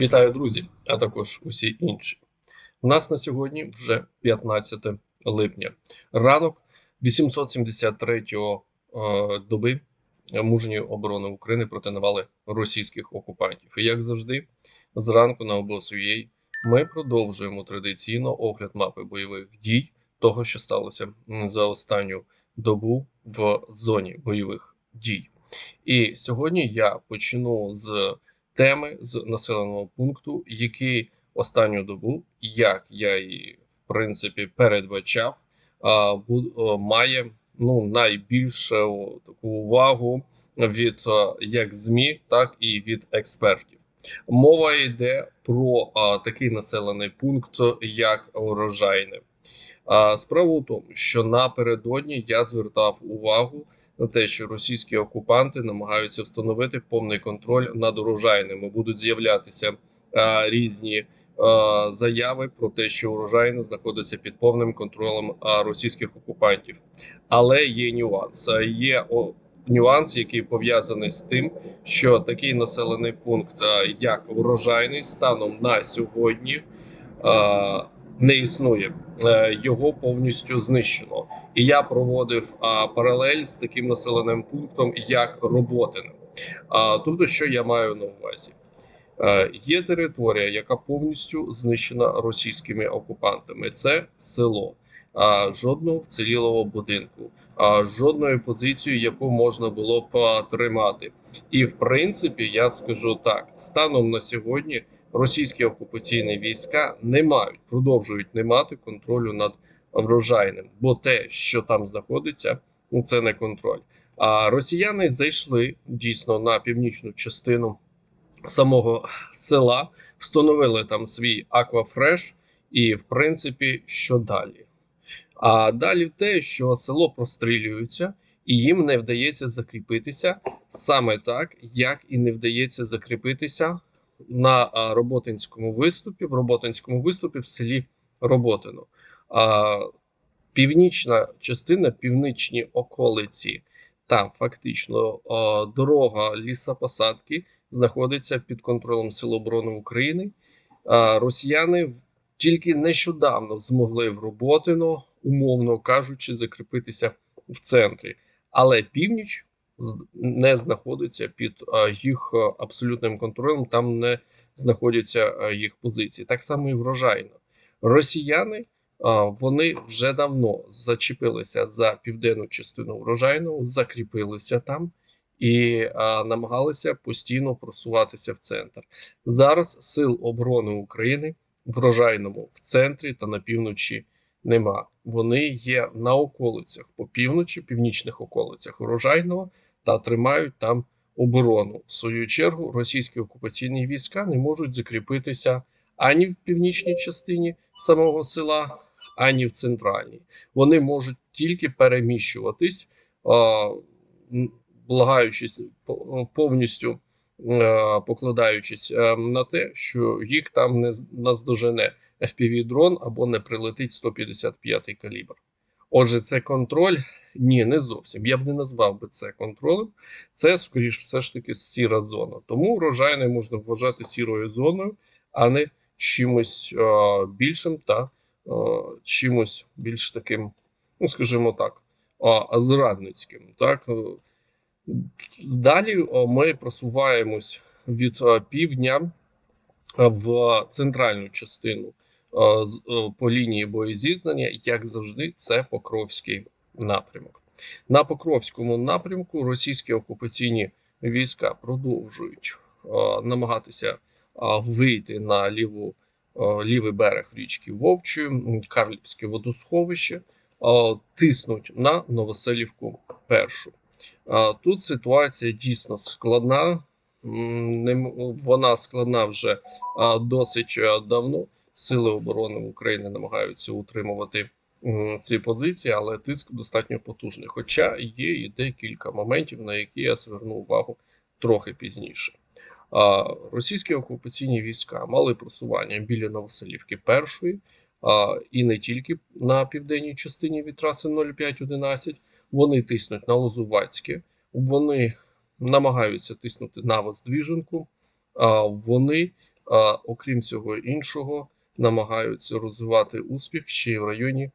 Вітаю, друзі, а також усі інші. У нас на сьогодні вже 15 липня. Ранок 873-го е, доби мужньої оборони України проти навали російських окупантів. І як завжди, зранку на ОБСУЄ ми продовжуємо традиційно огляд мапи бойових дій того, що сталося за останню добу в зоні бойових дій. І сьогодні я почну з теми з населеного пункту, який останню добу, як я і в принципі передбачав, має ну найбільшу таку увагу від як ЗМІ, так і від експертів. Мова йде про а, такий населений пункт, як Урожайне. А, справа у тому, що напередодні я звертав увагу на те, що російські окупанти намагаються встановити повний контроль над урожайними. Будуть з'являтися а, різні а, заяви про те, що урожайне знаходиться під повним контролем а, російських окупантів. Але є нюанс. Є нюанс, який пов'язаний з тим, що такий населений пункт, як урожайний, станом на сьогодні. Не існує, Е, його повністю знищено. І я проводив паралель з таким населеним пунктом, як Роботине. Тобто, що я маю на увазі? Е, є територія, яка повністю знищена російськими окупантами. Це село. Жодного вцілілого будинку, жодної позиції, яку можна було б тримати. І в принципі, я скажу так: станом на сьогодні російські окупаційні війська не мають, продовжують не мати контролю над врожайним, бо те, що там знаходиться, ну це не контроль. А росіяни зайшли дійсно на північну частину самого села, встановили там свій аквафреш, і в принципі, що далі? А далі те, що село прострілюється, і їм не вдається закріпитися саме так, як і не вдається закріпитися на роботинському виступі, в роботинському виступі в селі Роботино. А, північна частина, північні околиці, там фактично дорога лісопосадки знаходиться під контролем Сил оборони України. Росіяни тільки нещодавно змогли в Роботино, умовно кажучи, закріпитися в центрі, але північ не знаходиться під їх абсолютним контролем. Там не знаходяться їх позиції. Так само і врожайно. Росіяни вони вже давно зачепилися за південну частину врожайного, закріпилися там і намагалися постійно просуватися в центр. Зараз сил оборони України врожайному в центрі та на півночі нема. Вони є на околицях по півночі, північних околицях врожайного та тримають там оборону. В свою чергу російські окупаційні війська не можуть закріпитися ані в північній частині самого села, ані в центральній. Вони можуть тільки переміщуватись, благаючись по- повністю. е, Покладаючись е, на те, що їх там не наздожене FPV-дрон або не прилетить 155 калібр. Отже, це контроль? Ні, не зовсім. Я б не назвав би це контролем. Це, скоріш, все ж таки сіра зона. Тому врожай не можна вважати сірою зоною, а не чимось е, більшим та е, чимось більш таким, ну скажімо так, е, зрадницьким. Так? Далі е, ми просуваємось від е, півдня в центральну частину по лінії боєзіткнення, як завжди, це Покровський напрямок. На Покровському напрямку російські окупаційні війська продовжують е, намагатися е, вийти на ліву, е, лівий берег річки Вовчої, Карлівське водосховище, е, тиснуть на Новоселівку першу. Тут ситуація дійсно складна. Вона складна вже досить давно. Сили оборони України намагаються утримувати ці позиції, але тиск достатньо потужний. Хоча є і декілька моментів, на які я зверну увагу трохи пізніше. Російські окупаційні війська мали просування біля Новоселівки першої, і не тільки на південній частині від траси 0511, вони тиснуть на Лозувацьке, вони намагаються тиснути на Воздвіженку, вони окрім всього іншого, намагаються розвивати успіх ще й в районі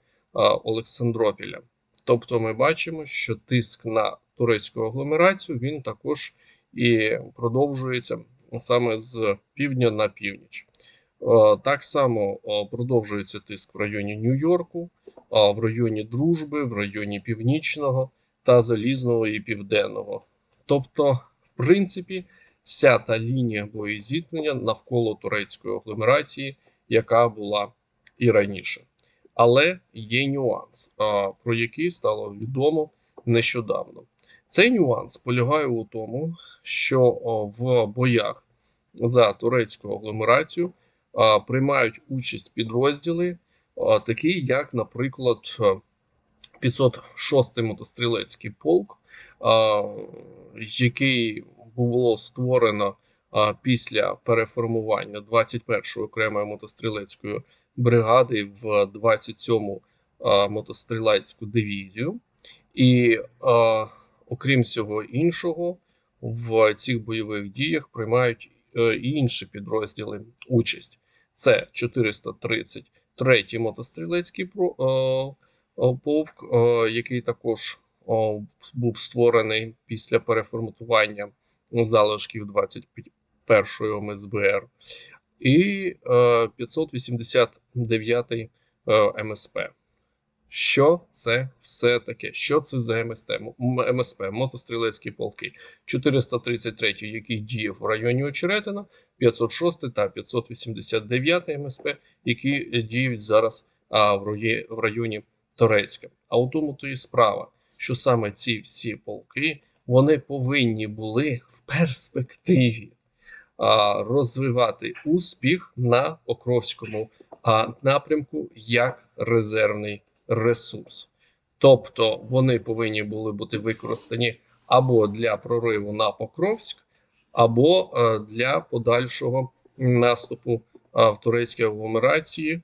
Олександропіля. Тобто, ми бачимо, що тиск на турецьку агломерацію він також і продовжується саме з півдня на північ. Так само продовжується тиск в районі Нью-Йорку, в районі Дружби, в районі Північного та Залізного і Південного. Тобто, в принципі, вся та лінія боєзіткнення навколо турецької агломерації, яка була і раніше. Але є нюанс, про який стало відомо нещодавно. Цей нюанс полягає у тому, що в боях за турецьку агломерацію приймають участь підрозділи, такі як, наприклад, е, 506-й мотострілецький полк, який було створено після переформування 21-ї окремої мотострілецької бригади в 27-му мотострілецьку дивізію. І окрім всього іншого, в цих бойових діях приймають е, і інші підрозділи участь. Це 433-й мотострілецький е, е, полк, який також був створений після переформатування залишків 21-ї МСБР, і е, 589-й е, МСП. Що це все таке? Що це за МСТ? МСП, мотострілецькі полки. 433, який діяв в районі Очеретина, 506 та 589 МСП, які е, діють зараз а, в, районі Торецька. А у тому то і справа, що саме ці всі полки вони повинні були в перспективі розвивати успіх на Покровському напрямку як резервний ресурс. Тобто вони повинні були бути використані або для прориву на Покровськ, або е, для подальшого наступу в турецькій агломерації,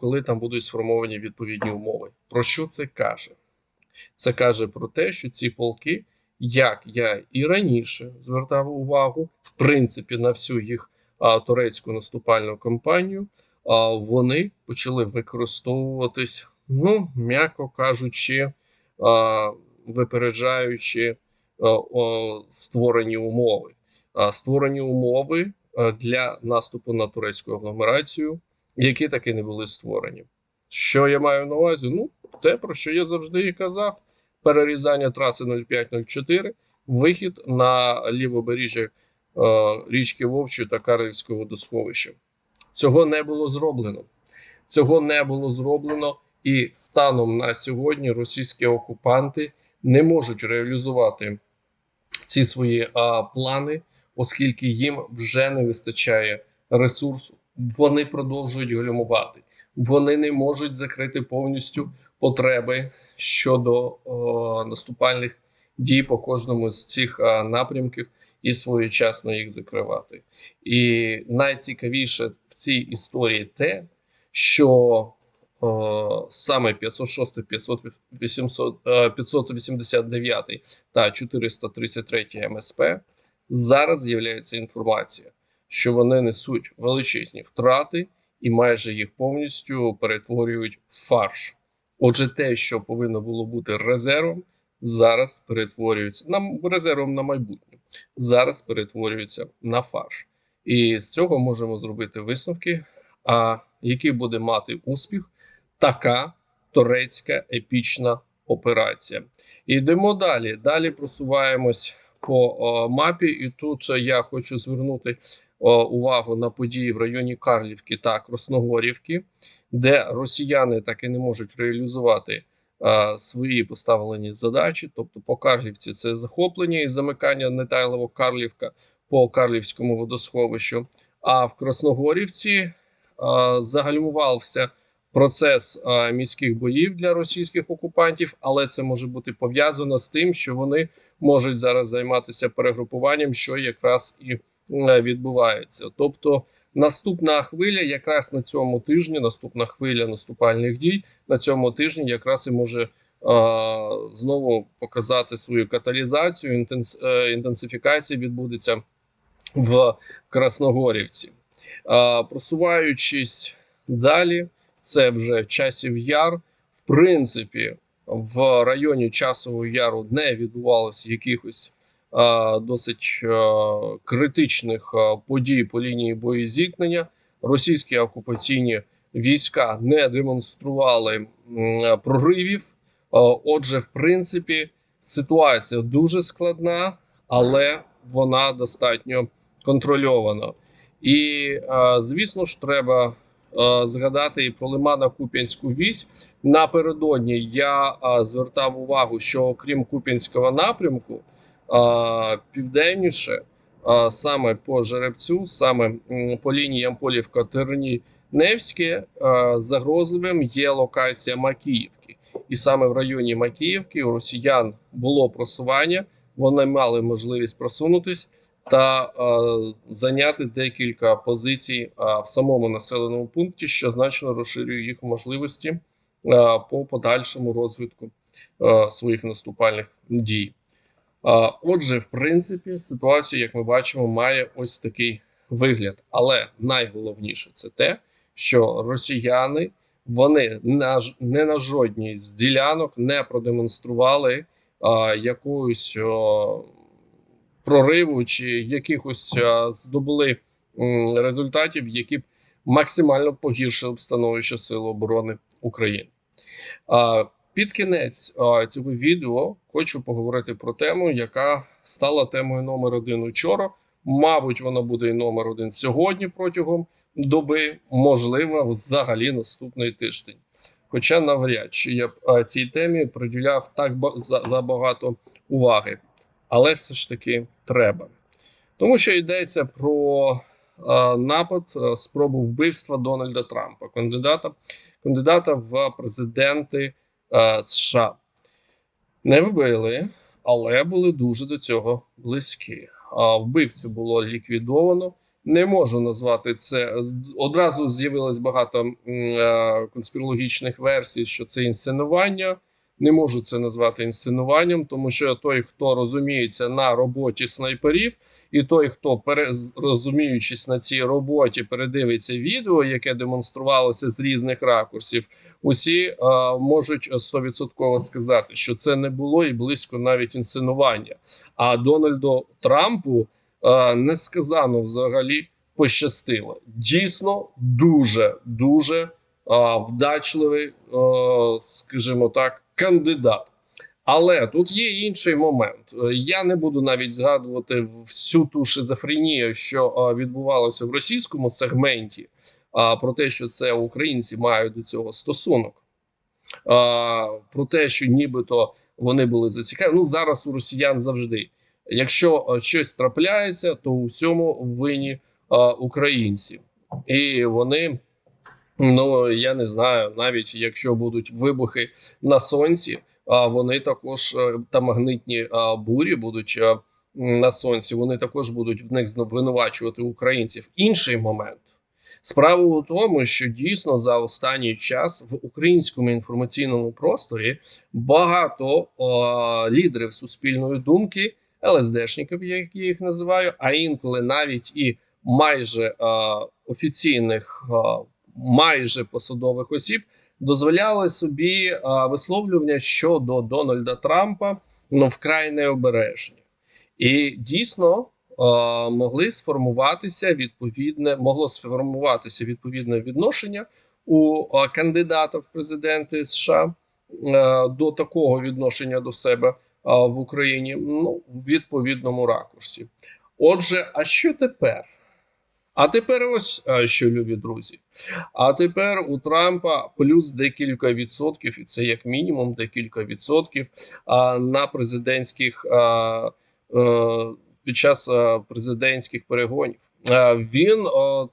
коли там будуть сформовані відповідні умови. Про що це каже? Це каже про те, що ці полки, як я і раніше звертав увагу, в принципі, на всю їх а, турецьку наступальну кампанію, а, вони почали використовуватись, ну, м'яко кажучи, а, випереджаючи а, о, створені умови. А, створені умови для наступу на турецьку агломерацію, які таки не були створені. Що я маю на увазі? Ну, те, про що я завжди і казав: перерізання траси 0504, вихід на лівобережжя е, річки Вовчої та Карлівського водосховища. Цього не було зроблено. Цього не було зроблено, і станом на сьогодні російські окупанти не можуть реалізувати ці свої а, плани, оскільки їм вже не вистачає ресурсу. Вони продовжують гальмувати. Вони не можуть закрити повністю потреби щодо о, наступальних дій по кожному з цих а, напрямків і своєчасно їх закривати. І найцікавіше в цій історії те, що о, саме 506, 500, 800, е, 589 та 433 МСП зараз з'являється інформація, що вони несуть величезні втрати і майже їх повністю перетворюють в фарш. Отже, те, що повинно було бути резервом, зараз перетворюється на резервом на майбутнє. Зараз перетворюється на фарш. І з цього можемо зробити висновки. А який буде мати успіх така турецька епічна операція? Йдемо далі. Далі просуваємось по о, мапі, і тут я хочу звернути увагу на події в районі Карлівки та Красногорівки, де росіяни так і не можуть реалізувати а, свої поставлені задачі. Тобто, по Карлівці це захоплення і замикання Нетайлово-Карлівка по Карлівському водосховищу. А в Красногорівці а, загальмувався процес міських боїв для російських окупантів, але це може бути пов'язано з тим, що вони можуть зараз займатися перегрупуванням, що якраз і е, відбувається. Тобто, наступна хвиля, якраз на цьому тижні, наступна хвиля наступальних дій на цьому тижні, якраз і може. а, Знову показати свою каталізацію, е, інтенсифікація відбудеться в Красногорівці. Просуваючись далі, це вже часів яр. В принципі, в районі часового яру не відбувалося якихось досить критичних подій по лінії боєзіткнення. Російські окупаційні війська не демонстрували проривів. Отже, в принципі, ситуація дуже складна, але вона достатньо контрольована. І е, звісно ж, треба е, згадати і про Лимана Куп'янську вісь. Напередодні я е, звертав увагу, що окрім Куп'янського напрямку, е, південніше, саме по жеребцю, саме по лінії Амполівка Терні Невське, загрозливим є локація Макіївки. І саме в районі Макіївки у росіян було просування, вони мали можливість просунутись та зайняти декілька позицій в самому населеному пункті, що значно розширює їх можливості по подальшому розвитку своїх наступальних дій. Отже, в принципі, ситуація, як ми бачимо, має ось такий вигляд. Але найголовніше це те, що росіяни вони не на жодній з ділянок не продемонстрували а, якоюсь о, прориву чи якихось а, здобули м, результатів, які б максимально погіршили б становище Сил оборони України. А, під кінець цього відео хочу поговорити про тему, яка стала темою номер один учора. Мабуть, вона буде і номер один сьогодні протягом доби, можливо, взагалі наступний тиждень. Хоча навряд чи я б цій темі приділяв так ба- за- забагато уваги, але все ж таки треба. Тому що йдеться про напад, спробу вбивства Дональда Трампа, кандидата, кандидата в президенти е, США. Не вбили, але були дуже до цього близькі. А вбивцю було ліквідовано. Не можу назвати це. Одразу з'явилось багато е, конспірологічних версій, що це інсценування. Не можу це назвати інсценуванням, тому що той, хто розуміється на роботі снайперів, і той, хто розуміючись на цій роботі, передивиться відео, яке демонструвалося з різних ракурсів, усі е, можуть 100% сказати, що це не було і близько навіть інсценування. А Дональду Трампу е, несказано взагалі пощастило. Дійсно, дуже дуже вдачливий, скажімо так, кандидат. Але тут є інший момент. Е, Я не буду навіть згадувати всю ту шизофренію, що відбувалося в російському сегменті, про те, що це українці мають до цього стосунок. Про те, що нібито вони були зацікавлені. Ну зараз у росіян завжди. Якщо щось трапляється, то у всьому винні українці, і вони. Ну я не знаю, навіть якщо будуть вибухи на сонці, а вони також е, та магнитні бурі будуть е, на сонці. Вони також будуть в них звинувачувати українців. Інший момент. Справа у тому, що дійсно за останній час в українському інформаційному просторі багато о, лідерів суспільної думки, ЛСДшників, як я їх називаю, а інколи навіть і майже е, офіційних, е, майже посадових осіб дозволяли собі е, висловлювання щодо Дональда Трампа ну вкрай необережні. І дійсно е, могли сформуватися відповідне, могло сформуватися відповідне відношення у е, кандидата в президенти США е, до такого відношення до себе е, в Україні ну, в відповідному ракурсі. Отже, а що тепер? А тепер ось е, що, любі друзі. А тепер у Трампа плюс декілька відсотків, і це як мінімум декілька відсотків на президентських е, під час е, президентських перегонів. Він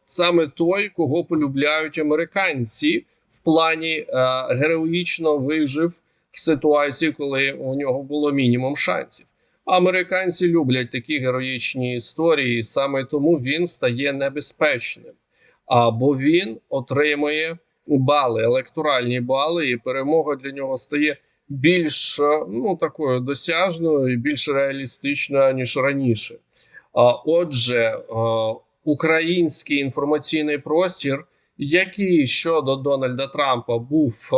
саме той, кого полюбляють американці в плані героїчно вижив в ситуації, коли у нього було мінімум шансів. Американці люблять такі героїчні історії, саме тому він стає небезпечним. Або він отримує бали, електоральні бали, і перемога для нього стає більш е, ну такою досяжною і більш реалістичною ніж раніше. А отже, е, український інформаційний простір, який щодо Дональда Трампа був е,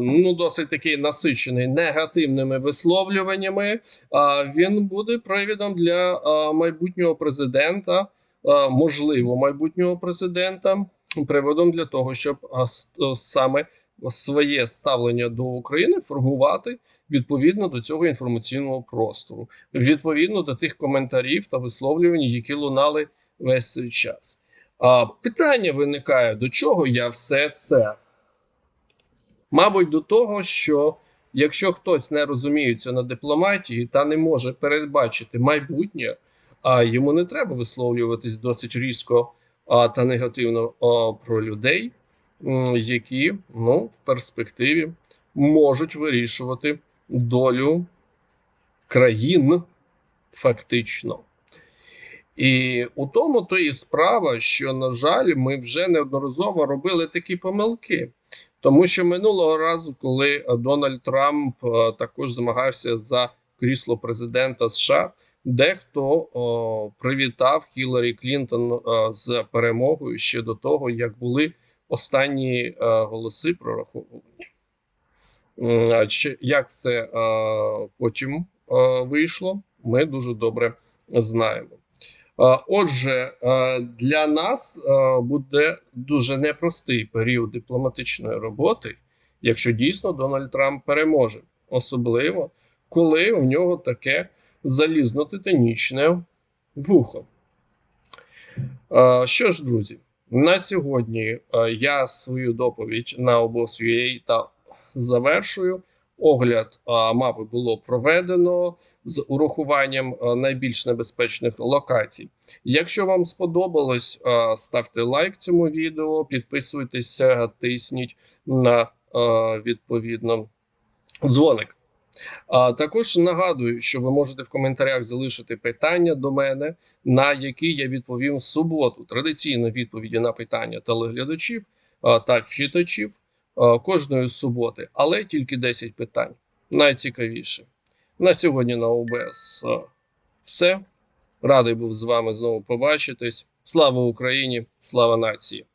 ну досить такий насичений негативними висловлюваннями, а він буде привідом для е, майбутнього президента, е, можливо, майбутнього президента, приводом для того, щоб е, е, саме своє ставлення до України формувати відповідно до цього інформаційного простору, відповідно до тих коментарів та висловлювань, які лунали весь цей час. А питання виникає: до чого я все це? Мабуть, до того, що якщо хтось не розуміється на дипломатії та не може передбачити майбутнє, а йому не треба висловлюватись досить різко а, та негативно а, про людей, які ну, в перспективі можуть вирішувати долю країн фактично. І у тому то і справа, що, на жаль, ми вже неодноразово робили такі помилки. Тому що минулого разу, коли е, Дональд Трамп е, також змагався за крісло президента США, дехто о, привітав Хіларі Клінтон е, з перемогою ще до того, як були останні е, голоси прораховані. Як все е, потім е, вийшло, ми дуже добре знаємо. Е, Отже, е, для нас е, буде дуже непростий період дипломатичної роботи, якщо дійсно Дональд Трамп переможе, особливо коли у нього таке залізно-титанічне вухо. Що ж, друзі, на сьогодні я свою доповідь на обос.ua та завершую. Огляд мапи було проведено з урахуванням найбільш небезпечних локацій. Якщо вам сподобалось, ставте лайк цьому відео, підписуйтеся, тисніть на відповідно дзвоник. А також нагадую, що ви можете в коментарях залишити питання до мене, на які я відповім в суботу. Традиційно відповіді на питання телеглядачів та читачів кожної суботи, але тільки 10 питань. Найцікавіше. На сьогодні на ОБС все. Радий був з вами знову побачитись. Слава Україні! Слава нації!